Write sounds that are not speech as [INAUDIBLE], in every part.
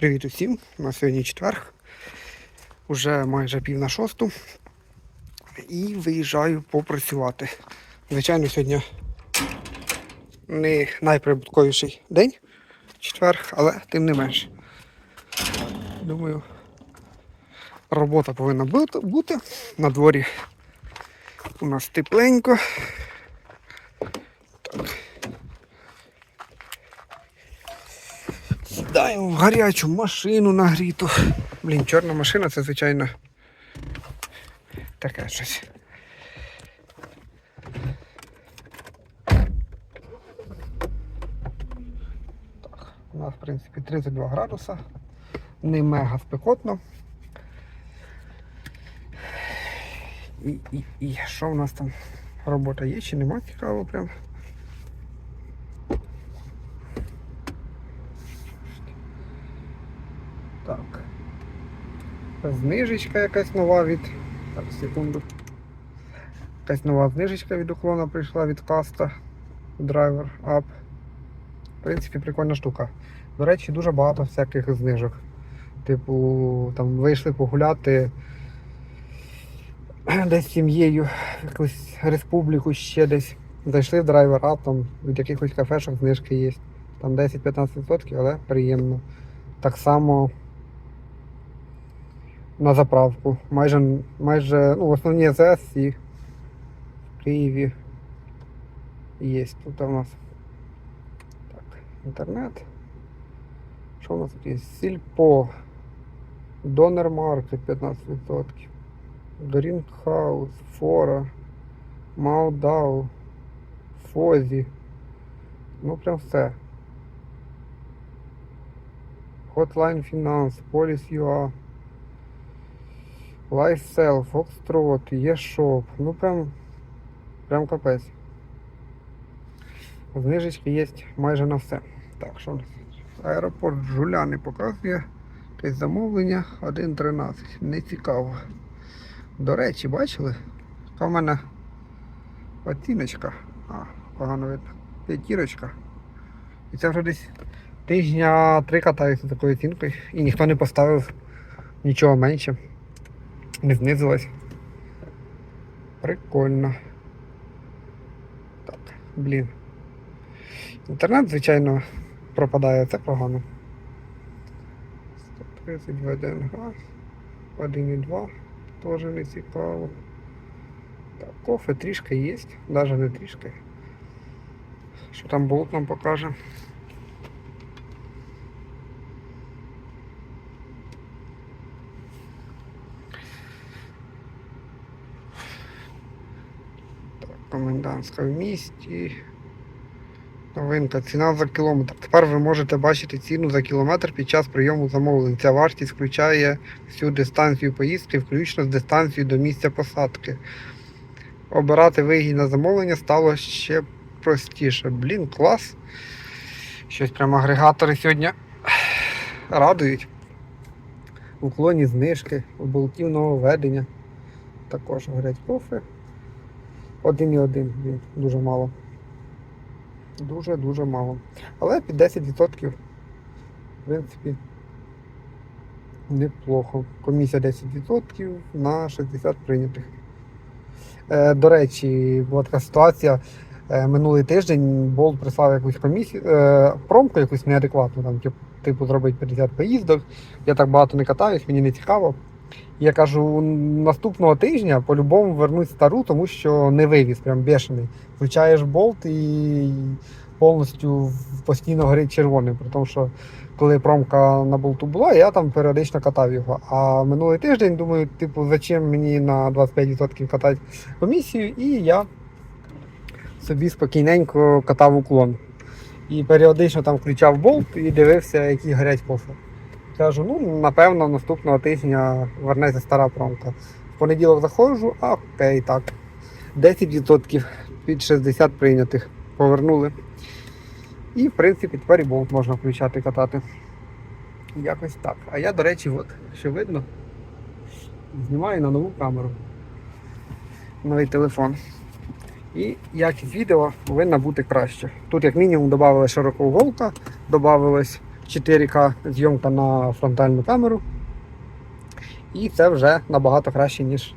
Привіт усім! На сьогодні четверг. Уже майже пів на шосту. І виїжджаю попрацювати. Звичайно, сьогодні не найприбутковіший день четверг, але тим не менш. Думаю, робота повинна бути. На дворі у нас тепленько. Так. Сідаємо в гарячу машину нагріту. Блін, чорна машина це, звичайно, таке щось. У нас, в принципі, 32 градуса. Не мега спекотно. І, і, і що в нас там? Робота є чи нема цікаво прям. Так. Знижечка якась нова від. Так, секунду. Якась нова знижечка від уклона прийшла від каста. Драйвер Up. В принципі, прикольна штука. До речі, дуже багато всяких знижок. Типу, там вийшли погуляти [CLEARS THROAT] десь сім'єю, якусь республіку ще десь. Зайшли в драйвер Up, там від якихось кафешок знижки є. Там 10-15%, але приємно. Так само на заправку. Майже, майже ну, в основні АЗС і в Києві є. Тут у нас так, інтернет. Що у нас тут є? Сільпо, Донер Маркет 15%, Грінхаус, Фора, Маудау, Фозі. Ну прям все. Hotline Finance, Police LifeSell, Foxtrot, eShop. Ну прям, прям капець. Знижечки є майже на все. Так, що у нас? Аеропорт Жуляни показує. Якесь замовлення 1.13. Не цікаво. До речі, бачили? Яка в мене оціночка. А, погано видно. П'ятірочка. І це вже десь тижня три катаюся такою оцінкою. І ніхто не поставив нічого менше. Не знизилось. Прикольно. Так, блін. Інтернет, звичайно, пропадає, це погано. 130 1 газ, 1,2, теж не цікаво. Так, кофе трішки є, навіть не трішки. Що там болт нам покаже? Так, комендантська в місті. Новинка, ціна за кілометр. Тепер ви можете бачити ціну за кілометр під час прийому замовлень. Ця вартість включає всю дистанцію поїздки, включно з дистанцією до місця посадки. Обирати вигідне замовлення стало ще простіше. Блін, клас. Щось прям агрегатори сьогодні радують. Уклоні знижки, у болтів нововведення. Також горять кофе. Один і один, блін, дуже мало. Дуже-дуже мало. Але під 10%, в принципі, неплохо. Комісія 10% на 60 прийнятих. Е, до речі, була така ситуація. Е, минулий тиждень Болт прислав якусь комісію, е, промку якусь неадекватну, там, типу, зробити 50 поїздок. Я так багато не катаюсь, мені не цікаво. Я кажу, наступного тижня по-любому вернуть стару, тому що не вивіз, прям бешений. Включаєш болт і повністю постійно горить червоним. При тому, що коли промка на болту була, я там періодично катав його. А минулий тиждень думаю, типу, зачем мені на 25% катати комісію, і я собі спокійненько катав уклон. І періодично там включав болт і дивився, які горять кофе. Кажу, ну напевно, наступного тижня вернеться стара промка. В понеділок заходжу, а окей, так. 10% під 60 прийнятих повернули. І, в принципі, тепер і болт можна включати катати. Якось так. А я, до речі, от, що видно, знімаю на нову камеру. Новий телефон. І якість відео повинна бути краще. Тут, як мінімум, додавалася широкоуголка, додавалась 4К зйомка на фронтальну камеру. І це вже набагато краще, ніж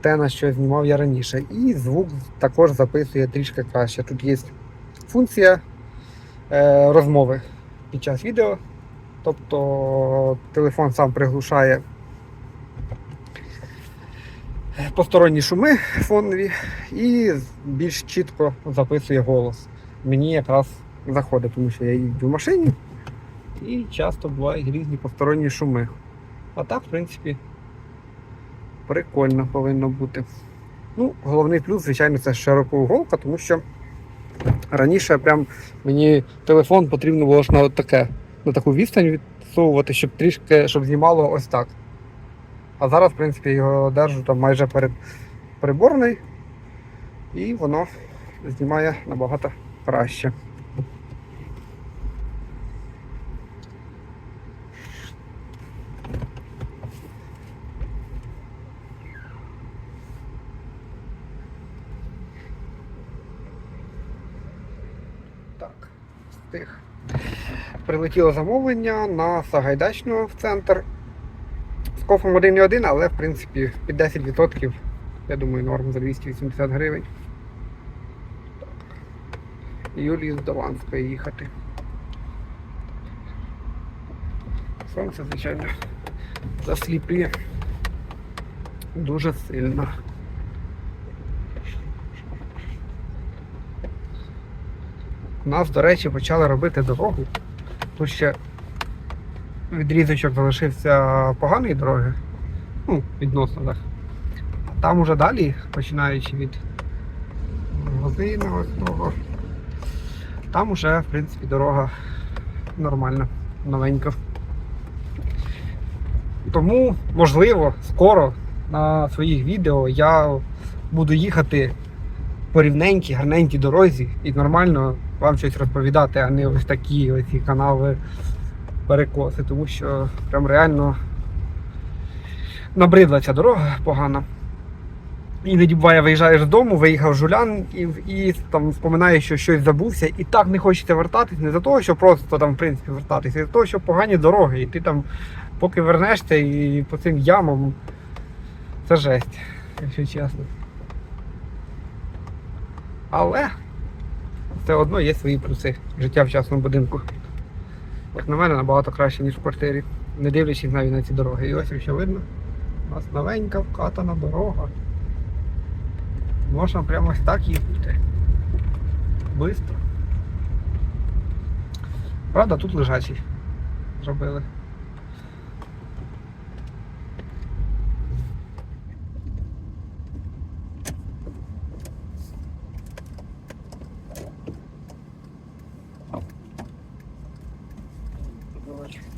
те, на що знімав я раніше. І звук також записує трішки краще. Тут є функція е, розмови під час відео. Тобто телефон сам приглушає посторонні шуми фонові і більш чітко записує голос. Мені якраз заходить, тому що я їду в машині і часто бувають різні посторонні шуми. А так, в принципі, прикольно повинно бути. Ну, головний плюс, звичайно, це широкоуголка, тому що раніше прям мені телефон потрібно було ж на таке, на таку відстань відсовувати, щоб трішки щоб знімало ось так. А зараз, в принципі, його держу там майже перед приборною, і воно знімає набагато краще. Так, встиг. Прилетіло замовлення на Сагайдачну в центр з кофом 1,1, але в принципі під 10%, я думаю, норм за 280 гривень. Юлії з Доланської їхати. Сонце, звичайно, засліплює дуже сильно. У нас, до речі, почали робити дорогу. Тут ще відрізочок залишився поганої дороги. Ну, відносно так. А там уже далі, починаючи від магазину того, там уже, в принципі, дорога нормальна, новенька. Тому, можливо, скоро на своїх відео я буду їхати по рівненькій, гарненькій дорозі і нормально вам щось розповідати, а не ось такі ось ці канали перекоси, тому що прям реально набридла ця дорога погана. Іноді буває, виїжджаєш з дому, виїхав з жулян і, і там споминаєш, що щось забувся, і так не хочеться вертатись, не за того, що просто там, в принципі, вертатися, а за того, що погані дороги. І ти там, поки вернешся і по цим ямам, це жесть, якщо чесно. Але все одно є свої плюси життя в частному будинку. Як на мене, набагато краще, ніж в квартирі, не дивлячись навіть на ці дороги. І ось, якщо видно, у нас новенька вкатана дорога. Можна прямо ось так їздити. Бистро. Правда, тут лежачий зробили.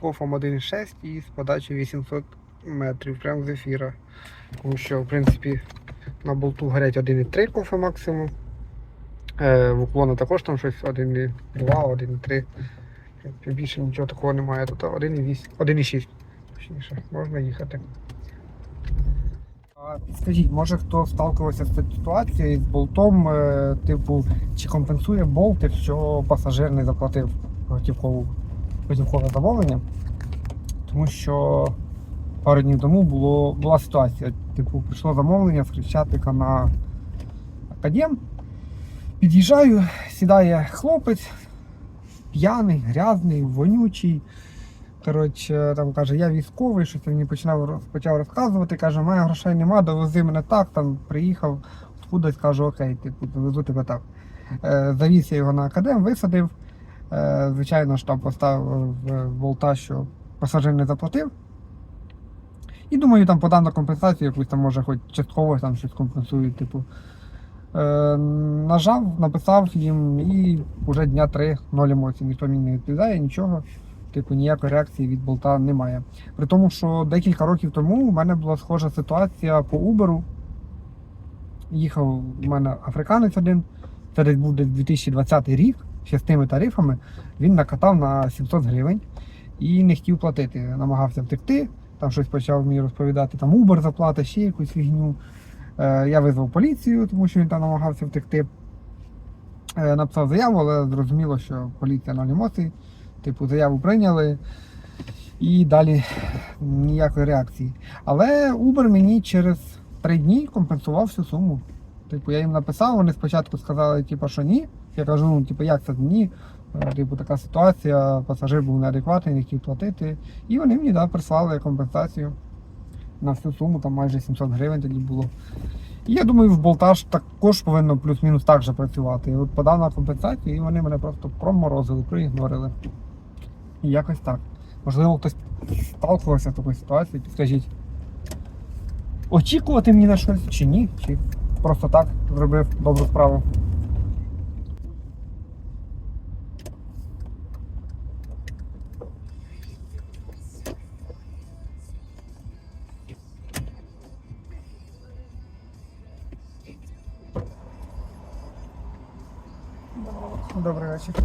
кофом 1.6 і з подачею 800 метрів прямо з ефіра. Тому що, в принципі, на болту горять 1.3 кофе максимум. Е, в уклона також там щось 1.2, 1.3. Більше нічого такого немає. Тут 1.6. Точніше, можна їхати. Скажіть, може хто сталкувався з цією ситуацією з болтом, е, типу, чи компенсує болт, якщо пасажир не заплатив готівкову готівкове замовлення? Тому що пару днів тому було, була ситуація. Типу, прийшло замовлення з Хрещатика на Академ. Під'їжджаю, сідає хлопець, п'яний, грязний, вонючий. Коротше, там каже, я військовий, щось мені починав почав розказувати. Каже, мене грошей нема, довези мене так, там приїхав откудись, кажу, окей, типу, довезу тебе так. Е, завіз я його на академ, висадив. Е, звичайно ж там поставив в болта, що пасажир не заплатив. І думаю, там подам на компенсацію, якусь там може хоч частково там щось компенсують, типу. Е, нажав, написав їм і вже дня три ноль емоцій. Ніхто мені не відповідає, нічого. Типу ніякої реакції від болта немає. При тому, що декілька років тому у мене була схожа ситуація по Uber. Їхав у мене африканець один, це десь був десь 2020 рік, ще з тими тарифами. Він накатав на 700 гривень і не хотів платити. Намагався втекти, там щось почав мені розповідати, там Uber заплата, ще якусь фігню. Е, Я визвав поліцію, тому що він там намагався втекти. Е, Написав заяву, але зрозуміло, що поліція ноль емоцій. Типу, заяву прийняли і далі ніякої реакції. Але Uber мені через три дні компенсував всю суму. Типу, я їм написав, вони спочатку сказали, типу, що ні. Я кажу, ну, типу, як це ні? Е, Типу, така ситуація, пасажир був неадекватний, не хотів платити. І вони мені да, прислали компенсацію на всю суму, там майже 700 гривень тоді було. І я думаю, в болтаж також повинно плюс-мінус так же працювати. От подав на компенсацію, і вони мене просто проморозили, проігнорили. І якось так. Можливо, хтось сталкувався з такою ситуацією, підскажіть. Очікувати мені на щось чи ні? Чи просто так зробив добру справу? Добрий вечір.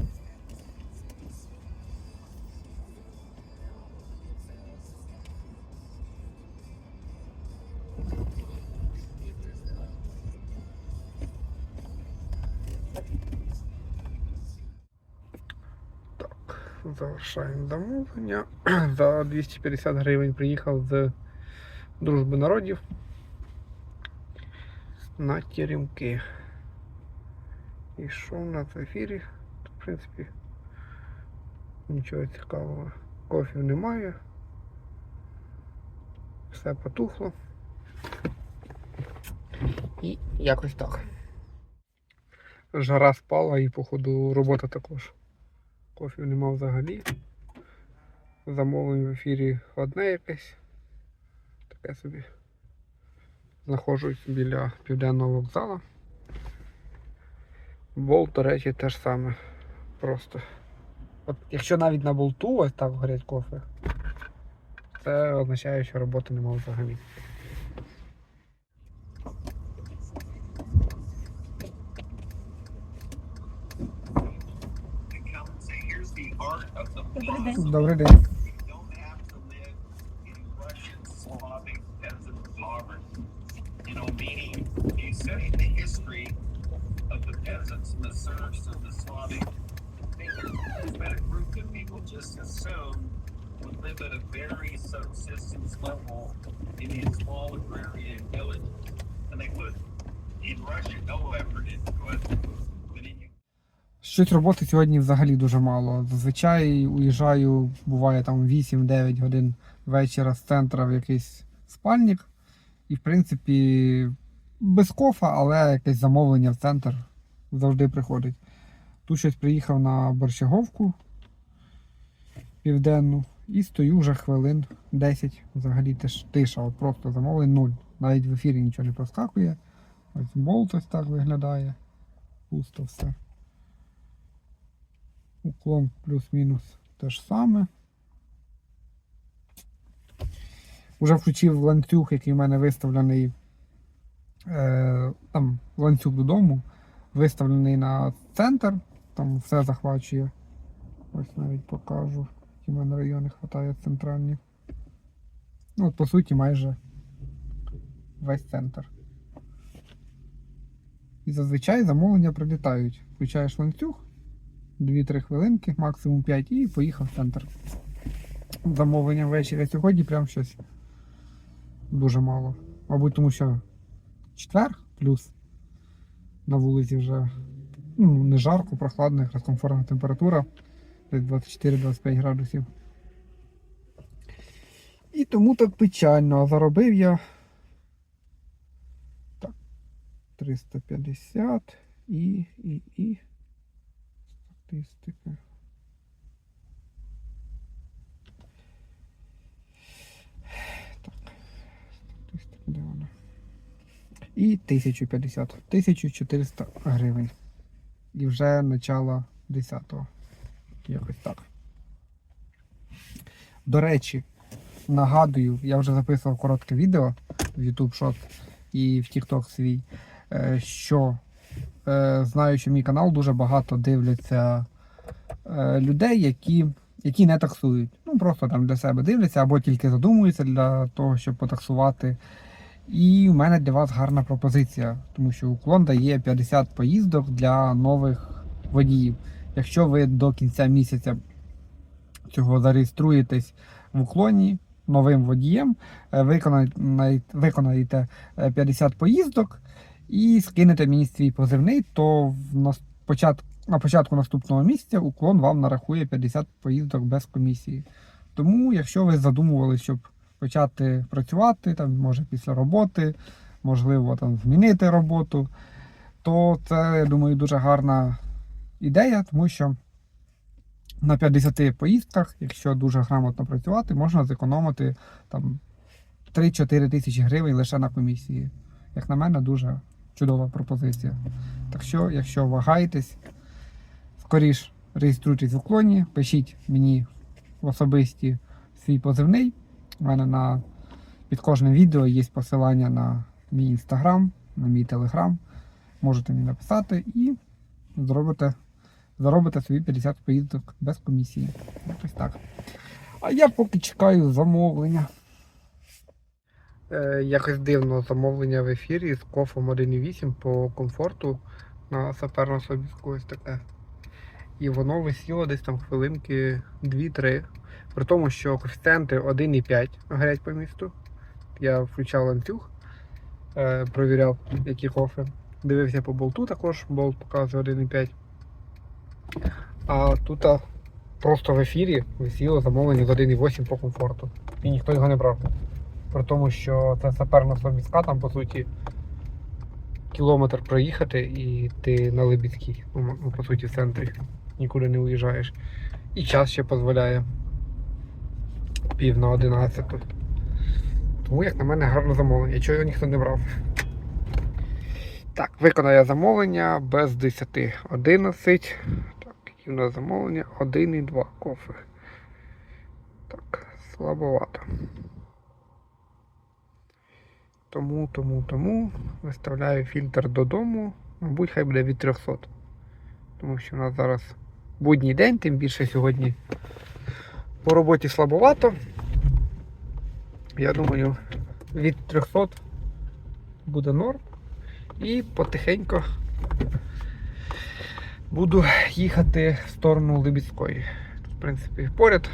Так, завершаємо замовлення. [CLEARS THROAT] За 250 гривень приїхав з Дружби народів на Теремки. І що в нас в ефірі? В принципі, нічого цікавого. Кофів немає. Все потухло. І якось так. Жара спала і, походу, робота також. Кофів нема взагалі. Замовлень в ефірі одне якесь. Таке собі. Знаходжусь біля південного вокзалу. Болт, до речі, те ж саме. Просто. От якщо навіть на болту ось так горять кофе, це означає, що роботи немає взагалі. Добрий день. Peasants and the serfs and the Slavic. There's been a group that people just assume would live at a very subsistence level in a small agrarian village. And they put in Russia no effort. But in Щось роботи сьогодні взагалі дуже мало. Зазвичай уїжджаю, буває там 8-9 годин вечора з центра в якийсь спальник. І в принципі без кофа, але якесь замовлення в центр завжди приходить. Тут щось приїхав на Борщаговку південну і стою вже хвилин 10. Взагалі теж тиша, от просто замовлень нуль. Навіть в ефірі нічого не проскакує. Ось болт ось так виглядає. Пусто все. Уклон плюс-мінус те ж саме. Уже включив ланцюг, який в мене виставлений. Е, там ланцюг додому, виставлений на центр, там все захвачує. Ось навіть покажу, які в мене райони вистачає центральні. Ну, от, по суті, майже весь центр. І зазвичай замовлення прилітають. Включаєш ланцюг, 2-3 хвилинки, максимум 5 і поїхав в центр. Замовлення ввечері. Сьогодні прям щось дуже мало. Мабуть, тому що четвер плюс на вулиці вже ну, не жарко, прохладно, якраз комфортна температура. Десь 24-25 градусів. І тому так печально. А заробив я. Так. 350 і, і, і. Статистика. Так. Статистика, де вона? І 1050. 1400 гривень. І вже начало 10-го. Якось так. До речі, нагадую, я вже записував коротке відео в YouTube Short і в TikTok свій, е, що е, знаю, що мій канал дуже багато дивляться е, людей, які, які не таксують. Ну просто там для себе дивляться або тільки задумуються для того, щоб потаксувати. І в мене для вас гарна пропозиція, тому що уклон дає 50 поїздок для нових водіїв. Якщо ви до кінця місяця цього зареєструєтесь в уклоні новим водієм, е, виконаєте, виконаєте е, 50 поїздок і скинете мені свій позивний, то на початку наступного місяця уклон вам нарахує 50 поїздок без комісії. Тому, якщо ви задумували, щоб почати працювати, там, може після роботи, можливо, там змінити роботу, то це, я думаю, дуже гарна ідея, тому що на 50 поїздках, якщо дуже грамотно працювати, можна зекономити там 3-4 тисячі гривень лише на комісії. Як на мене, дуже чудова пропозиція. Так що, якщо вагаєтесь, скоріш реєструйтесь в уклоні, пишіть мені в особисті свій позивний. У мене на, під кожним відео є посилання на мій інстаграм, на мій телеграм. Можете мені написати і зробите, заробите собі 50 поїздок без комісії. Якось так. А я поки чекаю замовлення. Е, якось дивно замовлення в ефірі з кофом 1.8 по комфорту на саперно собі ось таке. І воно висіло десь там хвилинки 2-3. При тому, що коефіцієнти 1,5 горять по місту. Я включав ланцюг, е, провіряв, які кофе. Дивився по болту також, болт показує 1,5. А тут просто в ефірі висіло замовлення з 1,8 по комфорту. І ніхто його не брав. При тому, що це саперна слобідська, там по суті кілометр проїхати і ти на Либідській, ну, ну, по суті, в центрі, нікуди не уїжджаєш. І час ще дозволяє пів на 11. Тому, як на мене, гарне замовлення. Чого його ніхто не брав. Так, виконаю замовлення без 10. 11. Так, які в нас замовлення? 1 і 2 кофе. Так, слабовато. Тому, тому, тому виставляю фільтр додому. Мабуть, хай буде від 300. Тому що в нас зараз будній день, тим більше сьогодні по роботі слабовато. Я думаю, від 300 буде норм. І потихеньку буду їхати в сторону Либідської. Тут, в принципі, поряд,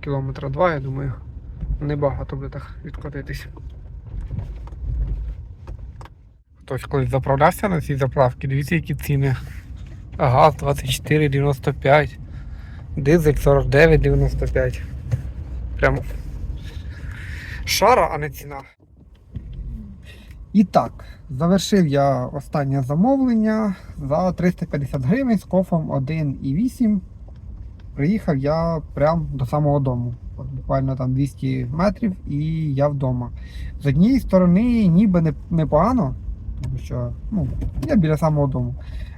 кілометра два, я думаю, небагато буде так відкотитись. Хтось колись заправлявся на цій заправці, дивіться, які ціни. Газ 24,95, дизель 49,95. Прям шара, а не ціна. І так, завершив я останнє замовлення за 350 гривень з кофом 1,8. Приїхав я прямо до самого дому. Буквально там 200 метрів і я вдома. З однієї сторони, ніби не, непогано, тому що ну, я біля самого дому.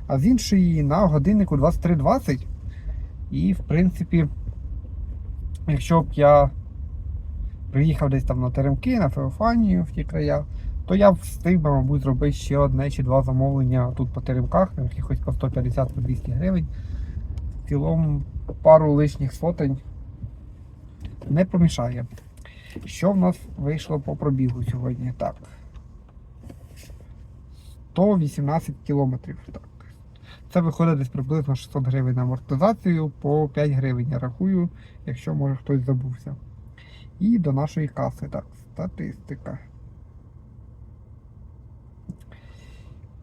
А з іншої на годиннику 23.20. І в принципі, якщо б я приїхав десь там на Теремки, на Феофанію в ті края, то я б встиг би, мабуть, зробити ще одне чи два замовлення тут по теремках, на якихось по 150 по 200 гривень. В цілому пару лишніх сотень не помішає. Що в нас вийшло по пробігу сьогодні? Так. 118 кілометрів. Так. Це виходить десь приблизно 600 гривень на амортизацію, по 5 гривень я рахую, якщо може хтось забувся. І до нашої каси. Так, статистика.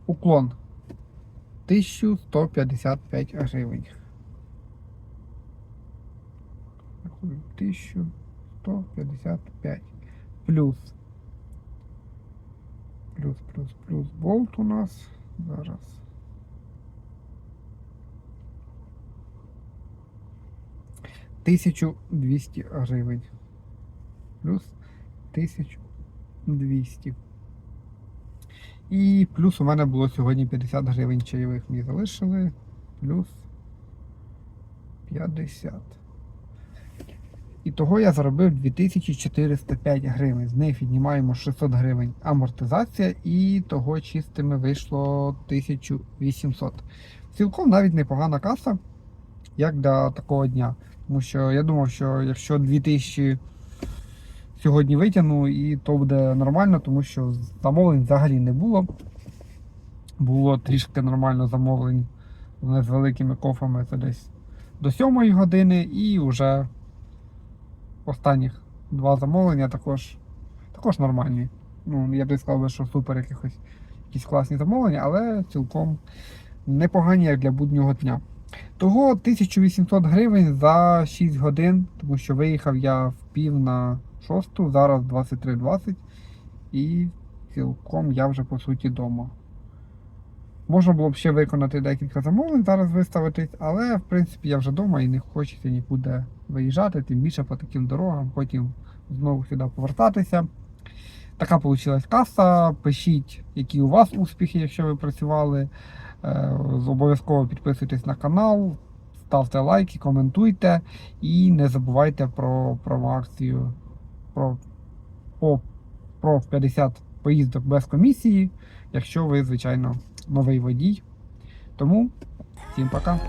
Уклон 1155 гривень. Рахую, 155 плюс. Плюс, плюс, плюс болт у нас. Зараз. Тисячу двісті гривень. Плюс 1200. І плюс у мене було сьогодні 50 гривень чайових мені залишили. Плюс 50. І того я заробив 2405 гривень. З них віднімаємо 600 гривень амортизація, і того чистими вийшло 1800. Цілком навіть непогана каса, як для такого дня. Тому що я думав, що якщо 2000 сьогодні витягну, і то буде нормально, тому що замовлень взагалі не було. Було трішки нормально замовлень з великими кофами це десь до 7 години, і вже останніх два замовлення також, також нормальні. Ну, я б сказав, би, що супер якихось якісь класні замовлення, але цілком непогані як для буднього дня. Того 1800 гривень за 6 годин, тому що виїхав я в пів на шосту, зараз 23.20 і цілком я вже по суті вдома. Можна було б ще виконати декілька замовлень, зараз виставитись, але в принципі я вже вдома і не хочеться нікуди виїжджати, тим більше по таким дорогам, потім знову сюди повертатися. Така вийшла каса. Пишіть, які у вас успіхи, якщо ви працювали. Е, Обов'язково підписуйтесь на канал, ставте лайки, коментуйте і не забувайте про промоакцію про, по, про 50 поїздок без комісії, якщо ви, звичайно, новий водій. Тому всім пока.